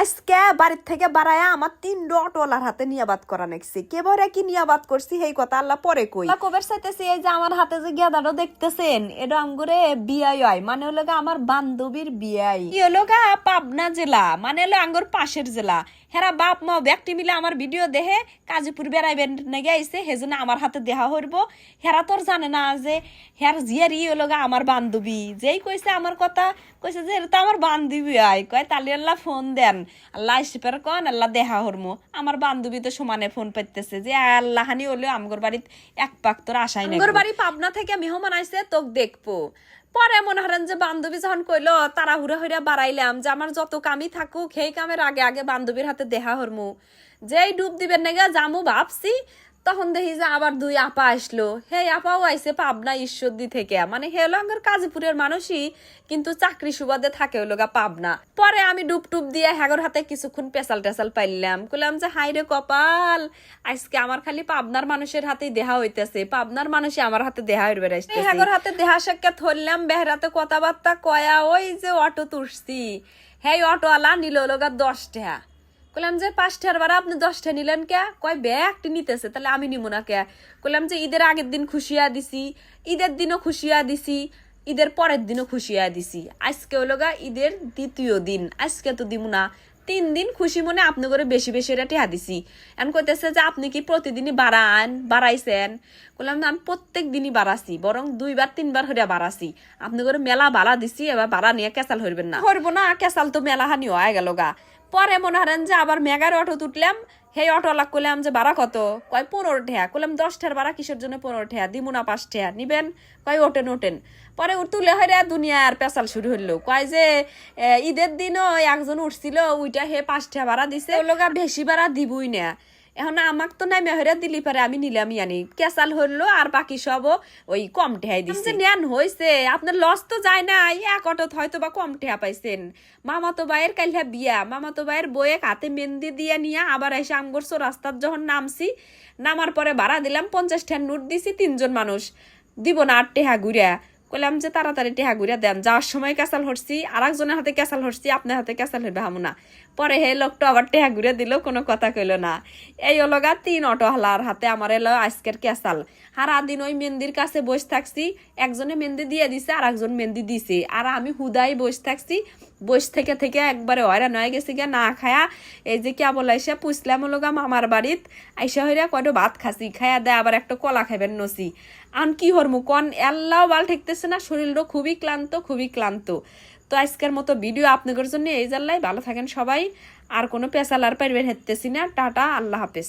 আজকে বাড়ির থেকে বাড়ায়া আমার তিন অটোলার হাতে নিয়াবাদ করা নেকছি। কেবরে কি নিয়াবাদ করছি সেই কথা আল্লাহ পরে কই। কবের চাইতেছি এই যে আমার হাতে যে গেদারও দেখতেছেন এটা আমগুরে বিয়াই হয় মানে হলো গা আমার বান্ধবীর বিয়াই কি হলো গা পাবনা জেলা মানে হলো আঙ্গুর পাশের জেলা। হেরা বাপ মা ব্যক্তি মিলে আমার ভিডিও দেহে কাজীপুর বেড়াইবেন নাকি আইছে হেজন্য আমার হাতে দেহা হইব। হেরা তোর জানে না যে হের জিয়ারি হলো গা আমার বান্ধবী। যেই কইছে আমার কথা কইছে যে এটা তো আমার বান্ধবী আয় কয় তালি আল্লাহ ফোন দেন। আল্লাহ ইসপের কন আল্লাহ দেহা হরমো। আমার বান্ধবী তো সমানে ফোন পাইতেছে যে আল্লাহ হানি হলেও আমগর বাড়িত এক পাক তোর আশাই নাই আমগর বাড়ি পাবনা থেকে মেহমান আইছে তোক দেখব। পরে মনে হরেন যে বান্ধবী যখন কইলো তাড়াহুড়া হুরা বাড়াইলাম যে আমার যত কামই থাকুক সেই কামের আগে আগে বান্ধবীর হাতে দেহা হরমু। যেই ডুব দিবেন নাকি জামু ভাবছি তখন দেখি যে আবার দুই আপা আসলো। হে আপাও আইছে পাবনা ঈশ্বরদি থেকে। মানে হে হলো আমার কাজীপুরের মানুষই কিন্তু চাকরি সুবাদে থাকে হলো গা পাবনা। পরে আমি ডুব টুব দিয়ে হ্যাগর হাতে কিছুক্ষণ পেশাল টেসাল পাইলাম। কইলাম যে, হাই রে কপাল, আজকে আমার খালি পাবনার মানুষের হাতেই দেহা হইতেছে। পাবনার মানুষই আমার হাতে দেহা হইবে আসছে হ্যাগর হাতে দেহা সাক্ষাৎ ধরলাম বেহরাতে কথাবার্তা কয়া ওই যে অটো তুলছি হ্যাঁ অটোওয়ালা নিল হলো গা দশ টাকা কইলাম যে পাঁচটার বার আপনি দশটা নিলেন কে? কয়, ব্যাগটি নিতেছে, তাহলে আমি নিব না কে? কইলাম যে ঈদের আগের দিন খুশিয়া দিছি, ঈদের দিনও খুশিয়া দিছি, ঈদের পরের দিনও খুশিয়া দিছি। আজকে হলো গা ঈদের দ্বিতীয় দিন, আজকে তো দিব না। তিন দিন খুশি মনে আপনি করে বেশি বেশি এটা টেহা দিছি। এখন কইতেছে যে আপনি কি প্রতিদিনই বাড়ান, বাড়াইছেন? বললাম আমি প্রত্যেক দিনই বাড়াছি, বরং দুইবার, তিনবার হইয়া বাড়াছি। আপনি করে মেলা বাড়া দিছি, এবার বাড়া নিয়ে কেসাল হইবেন না। হইব না কেসাল তো মেলা হানি হয়ে গেল গা। পরে মনে হারেন যে আবার মেগার অটো তুটলাম সেই অটোওয়ালা করলাম যে ভাড়া কত? কয়, পনেরো ঠেয়া। করলাম দশ ঠেয়ার ভাড়া, কিসের জন্য পনেরো ঠেয়া? দিমু না পাঁচ ঠেয়া। নিবেন? কয় ওটেন ওটেন পরে তুলে হয়ে দুনিয়ার পেশাল শুরু হইল। কয় যে ঈদের দিনও একজন উঠছিল ওইটা হে পাঁচ ঠেয়া ভাড়া দিছে। আর বেশি ভাড়া দিবই না। এখন আমাক তো নাই মেহরা দিলি পারে আমি নিলামই আনি। কেসাল হইল আর বাকি সব ওই কম ঠেয়াই দিচ্ছে নেন হয়েছে আপনার লস তো যায় না এক অটোত হয়তো বা কম ঠেয়া পাইছেন। মামাতো ভাইয়ের কাইলা বিয়া মামাতো ভাইয়ের বইয়ে হাতে মেহেন্দি দিয়ে নিয়ে আবার এসে আমগরছো রাস্তার যখন নামছি নামার পরে ভাড়া দিলাম পঞ্চাশ ঠেয়ার নোট দিছি তিনজন মানুষ। দিব না আট টেহা ঘুরিয়া কইলাম যে তাড়াতাড়ি টেহা ঘুরিয়া দেন। যাওয়ার সময় ক্যাসাল হরছি আর একজনের হাতে ক্যাসাল হরছি, আপনার হাতে ক্যাসাল হইবে হামু না পরে হে লোকটো আবার টেহা ঘুরিয়া দিল, কোনো কথা কইল না। এই অলগা তিন অটো হালার হাতে আমার এলো আজকের ক্যাসাল। হারা দিন ওই মেহেন্দির কাছে বসে থাকছি, একজনে মেহেন্দি দিয়ে দিছে আর একজন মেহেন্দি দিছে। আর আমি হুদাই বসে থাকছি বস থেকে থেকে একবারে হয়রান হয়ে গেছে গিয়া না খায়া এই যে কিয়া বলে এসে পুষলাম লোগা মামার বাড়িত। আইসা হইরা কয়টো ভাত খাসি, খায়া দেয় আবার একটা কলা খাইবেন নসি। আন কি হরমু কন? এল্লাও বাল ঠেকতেছে না শরীরও খুবই ক্লান্ত খুবই ক্লান্ত। তো আজকের মতো ভিডিও আপনাদের জন্য এই জানলাই ভালো থাকেন সবাই। আর কোনো পেশাল আর পারবেন হেঁটতেছি না। টাটা, আল্লাহ হাফেজ।